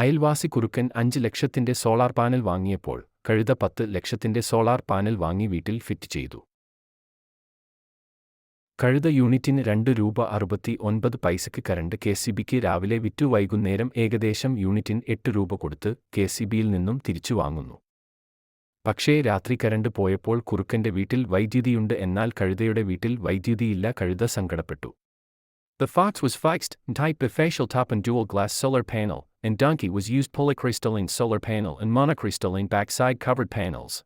അയൽവാസി കുറുക്കൻ അഞ്ച് ലക്ഷത്തിന്റെ സോളാർ പാനൽ വാങ്ങിയപ്പോൾ കഴുത പത്ത് ലക്ഷത്തിന്റെ സോളാർ പാനൽ വാങ്ങി വീട്ടിൽ ഫിറ്റ് ചെയ്തു. കഴുത യൂണിറ്റിന് രണ്ട് രൂപ അറുപത്തി ഒൻപത് പൈസയ്ക്ക് കരണ്ട് കെ സി ബിക്ക് രാവിലെ വിറ്റു വൈകുന്നേരം ഏകദേശം യൂണിറ്റിന് എട്ട് രൂപ കൊടുത്ത് കെ സി ബിയിൽ നിന്നും തിരിച്ചു വാങ്ങുന്നു. പക്ഷേ രാത്രി കരണ്ട് പോയപ്പോൾ കുറുക്കന്റെ വീട്ടിൽ വൈദ്യുതിയുണ്ട് എന്നാൽ കഴുതയുടെ വീട്ടിൽ വൈദ്യുതിയില്ല കഴുത സങ്കടപ്പെട്ടു. The fox was fixed, type bifacial top and dual glass solar panel, and donkey was used polycrystalline solar panel and monocrystalline backside covered panels.